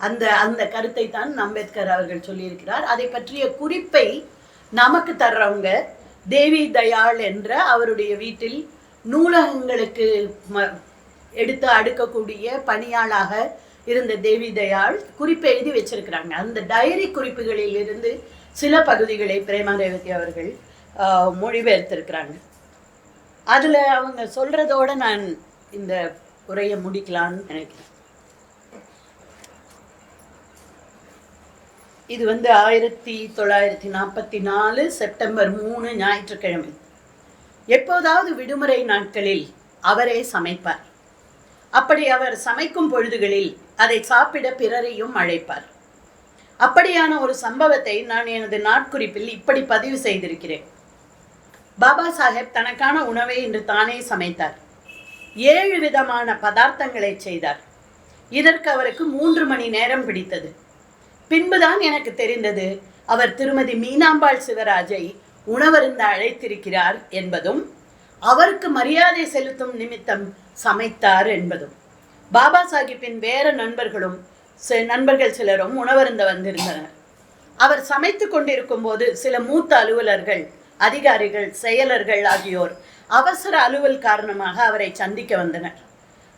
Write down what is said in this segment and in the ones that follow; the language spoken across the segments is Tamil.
அந்த அந்த கருத்தை தான் அம்பேத்கர் அவர்கள் சொல்லியிருக்கிறார். அதை பற்றிய குறிப்பை நமக்கு தர்றவங்க தேவி தயாள் என்ற அவருடைய வீட்டில் நூலகங்களுக்கு ம எடுத்து அடுக்கக்கூடிய பணியாளாக இருந்த தேவி தயாள் குறிப்பை எழுதி வச்சிருக்கிறாங்க. அந்த டைரி குறிப்புகளில் இருந்து சில பகுதிகளை பிரேமா ரேவதி அவர்கள் மொழிபெயர்த்திருக்கிறாங்க. அதில் அவங்க சொல்றதோட நான் இந்த உரையை முடிக்கலான்னு நினைக்கிறேன். இது வந்து ஆயிரத்தி தொள்ளாயிரத்தி நாற்பத்தி நாலு செப்டம்பர் மூணு ஞாயிற்றுக்கிழமை. எப்போதாவது விடுமுறை நாட்களில் அவரே சமைப்பார். அப்படி அவர் சமைக்கும் பொழுதுகளில் அதை சாப்பிட பிறரையும் அழைப்பார். அப்படியான ஒரு சம்பவத்தை நான் எனது நாட்குறிப்பில் இப்படி பதிவு செய்திருக்கிறேன். பாபா சாஹேப் தனக்கான உணவை இன்று தானே சமைத்தார். ஏழு விதமான பதார்த்தங்களை செய்தார். இதற்கு அவருக்கு மூன்று மணி நேரம் பிடித்தது. பின்புதான் எனக்கு தெரிந்தது அவர் திருமதி மீனாம்பாள் சிவராஜை உணவருந்த அழைத்திருக்கிறார் என்பதும் அவருக்கு மரியாதை செலுத்தும் நிமித்தம் சமைத்தார் என்பதும். பாபா சாஹிப்பின் வேற நண்பர்களும் நண்பர்கள் சிலரும் உணவருந்த வந்திருந்தனர். அவர் சமைத்து கொண்டிருக்கும் போது சில மூத்த அலுவலர்கள் அதிகாரிகள் செயலர்கள் ஆகியோர் அவசர அலுவல் காரணமாக அவரை சந்திக்க வந்தனர்.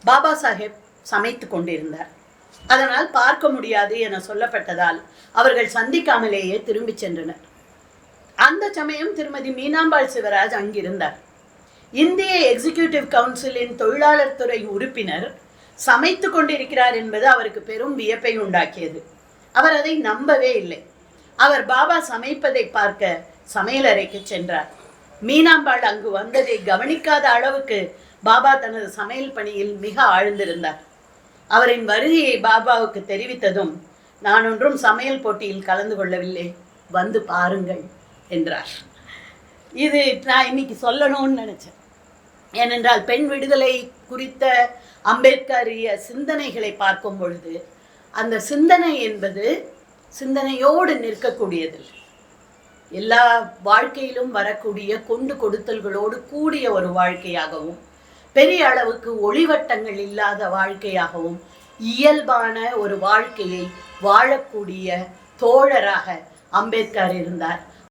பாபா சாஹிப் சமைத்து கொண்டிருந்தார். அதனால் பார்க்க முடியாது என சொல்லப்பட்டதால் அவர்கள் சந்திக்காமலேயே திரும்பிச் சென்றனர். அந்த சமயம் திருமதி மீனாம்பாள் சிவராஜ் அங்கிருந்தார். இந்திய எக்ஸிகியூட்டிவ் கவுன்சிலின் தொழிலாளர் துறை உறுப்பினர் சமைத்து கொண்டிருக்கிறார் என்பது அவருக்கு பெரும் வியப்பை உண்டாக்கியது. அவர் அதை நம்பவே இல்லை. அவர் பாபா சமைப்பதை பார்க்க சமையலறைக்கு சென்றார். மீனாம்பாள் அங்கு வந்ததை கவனிக்காத அளவுக்கு பாபா தனது சமையல் பணியில் மிக ஆழ்ந்திருந்தார். அவரின் வருகையை பாபாவுக்கு தெரிவித்ததும் நான் ஒன்றும் சமையல் போட்டியில் கலந்து கொள்ளவில்லை. வந்து பாருங்கள் என்றார். இது நான் இன்னைக்கு சொல்லணும்னு நினைச்சேன். ஏனென்றால் பெண் விடுதலை குறித்த அம்பேத்கரிய சிந்தனைகளை பார்க்கும் பொழுது அந்த சிந்தனை என்பது சிந்தனையோடு நிற்கக்கூடியது எல்லா வாழ்க்கையிலும் வரக்கூடிய கொண்டு கொடுத்தல்களோடு கூடிய ஒரு வாழ்க்கையாகவும் பெரிய அளவுக்கு ஒளிவட்டங்கள் இல்லாத வாழ்க்கையாகவும் இயல்பான ஒரு வாழ்க்கையை வாழக்கூடிய தோழராக அம்பேத்கர் இருந்தார்.